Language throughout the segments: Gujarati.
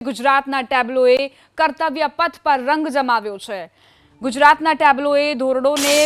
ગુજરાતના ટેબ્લોએ કર્તવ્ય પથ પર રંગ જમાવ્યો છે. ગુજરાતના ટેબ્લોએ ધોરડોને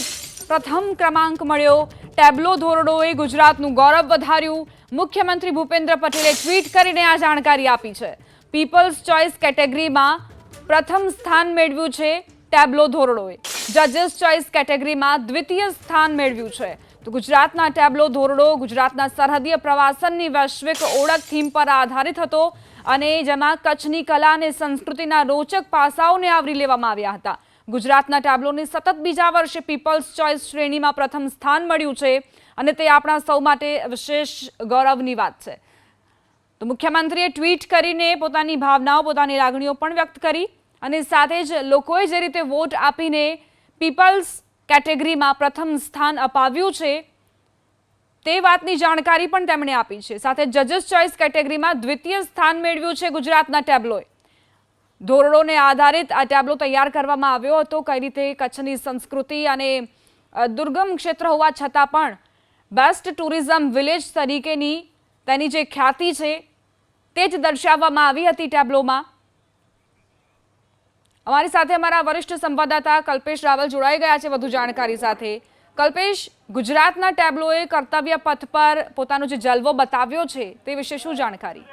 પ્રથમ ક્રમાંક મળ્યો. ટેબ્લો ધોરડોએ ગુજરાતનું ગૌરવ વધાર્યું. મુખ્યમંત્રી ભૂપેન્દ્ર પટેલે ટ્વીટ કરીને આ જાણકારી આપી છે. પીપલ્સ ચોઇસ કેટેગરીમાં પ્રથમ સ્થાન મેળવ્યું છે ટેબ્લો ધોરડોએ. જજીસ ચોઇસ કેટેગરીમાં દ્વિતીય સ્થાન મેળવ્યું છે. તો ગુજરાતના ટેબ્લો ધોરડો, ગુજરાતના સરહદીય પ્રવાસનની વૈશ્વિક ઓળખ થીમ પર આધારિત હતો અને જેમાં કચ્છની કલા અને સંસ્કૃતિના રોચક પાસાઓને આવરી લેવામાં આવ્યા હતા. ગુજરાતના ટેબ્લોને સતત બીજા વર્ષે પીપલ્સ ચોઇસ શ્રેણીમાં પ્રથમ સ્થાન મળ્યું છે અને તે આપણા સૌ માટે વિશેષ ગૌરવની વાત છે. તો મુખ્યમંત્રીએ ટ્વીટ કરીને પોતાની ભાવનાઓ, પોતાની લાગણીઓ પણ વ્યક્ત કરી અને સાથે જ લોકોએ જે રીતે વોટ આપીને પીપલ્સ કેટેગરીમાં પ્રથમ સ્થાન અપાવ્યું છે. તે વાતની જાણકારી પણ તેમણે આપી છે. સાથે જજીસ ચોઇસ કેટેગરીમાં દ્વિતીય સ્થાન મેળવ્યું છે ગુજરાતના ટેબ્લોએ. ધોરણોને આધારિત આ ટેબ્લો તૈયાર કરવામાં આવ્યો હતો. કઈ રીતે કચ્છની સંસ્કૃતિ અને દુર્ગમ ક્ષેત્ર હોવા છતાં પણ બેસ્ટ ટુરિઝમ વિલેજ તરીકેની તેની જે ખ્યાતિ છે તે જ દર્શાવવામાં આવી હતી ટેબ્લોમાં. અમારી સાથે અમારા વરિષ્ઠ સંવાદદાતા કલ્પેશ રાવલ જોડાઈ ગયા છે વધુ જાણકારી સાથે. કલ્પેશ, ગુજરાતના ટેબ્લોએ કર્તવ્ય પથ પર પોતાનો જે જલવો બતાવ્યો છે, તે વિશે શું જાણકારી?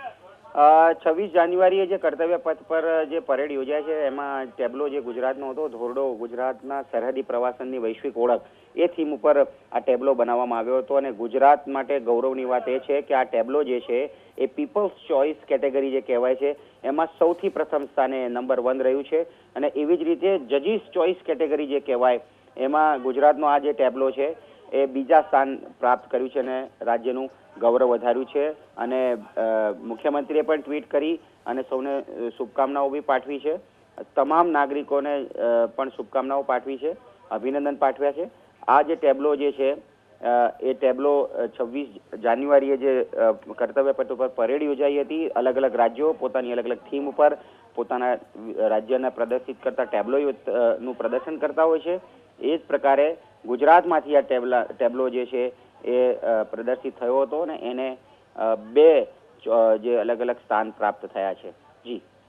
છવ્વીસ જાન્યુઆરીએ જે કર્તવ્ય પથ પર જે પરેડ યોજાય છે, એમાં ટેબ્લો જે ગુજરાતનો હતો, ધોરડો ગુજરાતના સરહદી પ્રવાસનની વૈશ્વિક ઓળખ એ થીમ ઉપર આ ટેબ્લો બનાવવામાં આવ્યો હતો અને ગુજરાત માટે ગૌરવની વાત એ છે કે આ ટેબ્લો જે છે એ પીપલ્સ ચોઇસ કેટેગરી જે કહેવાય છે, એમાં સૌથી પ્રથમ સ્થાને નંબર વન રહ્યું છે અને એવી જ રીતે જજીસ ચોઇસ કેટેગરી જે કહેવાય, એમાં ગુજરાતનો આ જે ટેબ્લો છે એ બીજા સ્થાન પ્રાપ્ત કર્યું છે અને રાજ્યનું ગૌરવ વધાર્યું છે. અને મુખ્યમંત્રીએ પણ ટ્વીટ કરી અને સૌને શુભકામનાઓ બી પાઠવી છે. તમામ નાગરિકોને પણ શુભકામનાઓ પાઠવી છે. અભિનંદન પાઠવ્યા છે. આ જે ટેબ્લો જે છે એ ટેબ્લો છવ્વીસ જાન્યુઆરીએ જે કર્તવ્ય પથ ઉપર પરેડ યોજાઈ હતી. અલગ અલગ રાજ્યો પોતાની અલગ અલગ થીમ ઉપર પોતાના રાજ્યને પ્રદર્શિત કરતા ટેબ્લો નું પ્રદર્શન કરતા હોય છે. એ જ પ્રકારે ગુજરાતમાંથી આ ટેબલા ટેબલો જે છે એ પ્રદર્શિત થયો હતો અને એને બે જે અલગ અલગ સ્થાન પ્રાપ્ત થયા છે. જી.